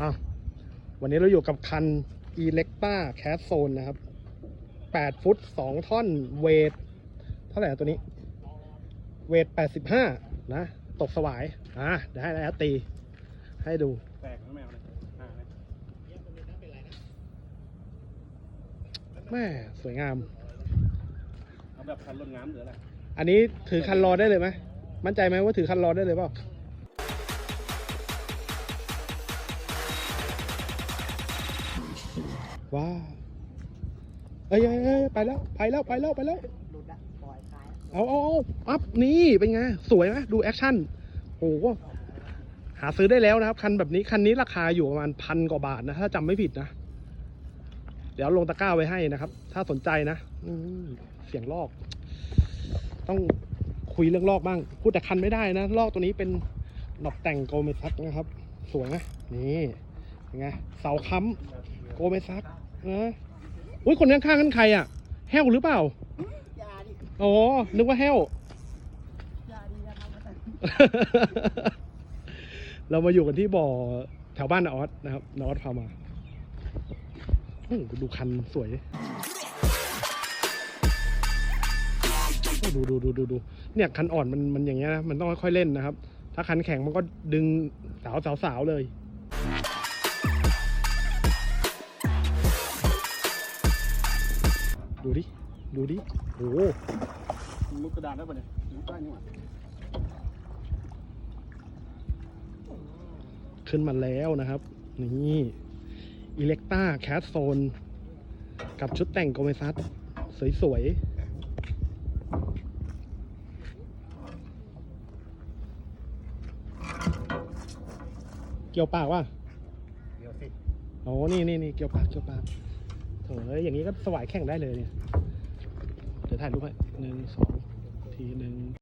อะวันนี้เราอยู่กับคัน e l e c t a Cat Zone นะครับ 8 ฟุต 2 ท่อน เวท เท่าไหร่นะตัวนี้ เวท 85 นะ ตกสวาย อะเดี๋ยวให้นายแอดตี ให้ดู แตกแล้วแมวเลยอ่าเลยแม่สวยงาม เอาแบบคันรถน้ำหรืออะไร อันนี้ถือคันรอได้เลยไหม มั่นใจไหมว่าถือคันรอได้เลยเปล่า ว้าวเอ้ยเอ้ยเอ้ยไปแล้วไปแล้วไปแล้วไปแล้ว หลุดละปล่อยคลายเอาเอาเอาอัพนี่เป็นไง สวยไหมดูแอคชั่นโอ้โหหาซื้อได้แล้วนะครับ คันแบบนี้คันนี้ราคาอยู่ประมาณพันกว่าบาทนะ ถ้าจำไม่ผิดนะ เดี๋ยวลงตะกร้าไว้ให้นะครับ ถ้าสนใจนะอืมเสียงลอก ต้องคุยเรื่องลอกบ้าง พูดแต่คันไม่ได้นะ ลอกตัวนี้เป็นดอกแต่งโกเมซักนะครับ สวยไหมนี่ เป็นไงเสาค้ำโกเมซักนะอุ้ยคนข้างๆนั่นใครอะ แห้วหรือเปล่ายาดิอ๋อนึกว่าแห้วยาดีนะครับมาแต่เรามาอยู่กันที่บ่อแถวบ้านนาออสนะครับนาออสพามาโอ้โหดูคันสวยโอ้ดูดูดูดูดูเนี่ยคันอ่อนมันมันอย่างเงี้ยนะ มันต้องค่อยๆเล่นนะครับ ถ้าคันแข็งมันก็ดึงสาวสาวสาวเลย ดูดิ ดูดิโอ้โหมุกกระดานได้ปะเนี่ยมุกได้นี่หว่าขึ้นมาแล้วนะครับ นี่อิเล็กต้าแคสโซน กับชุดแต่งโกเมซัสสวยๆเกี่ยวปากว่ะเดี๋ยวสิ โอ้นี่นี่นี่เกี่ยวปาก เกี่ยวปากโถ่ เอ้ยอย่างนี้ก็สวายแข่งได้เลยเนี่ย เดี๋ยวถ่ายรูปให้หนึ่งสองทีหนึ่ง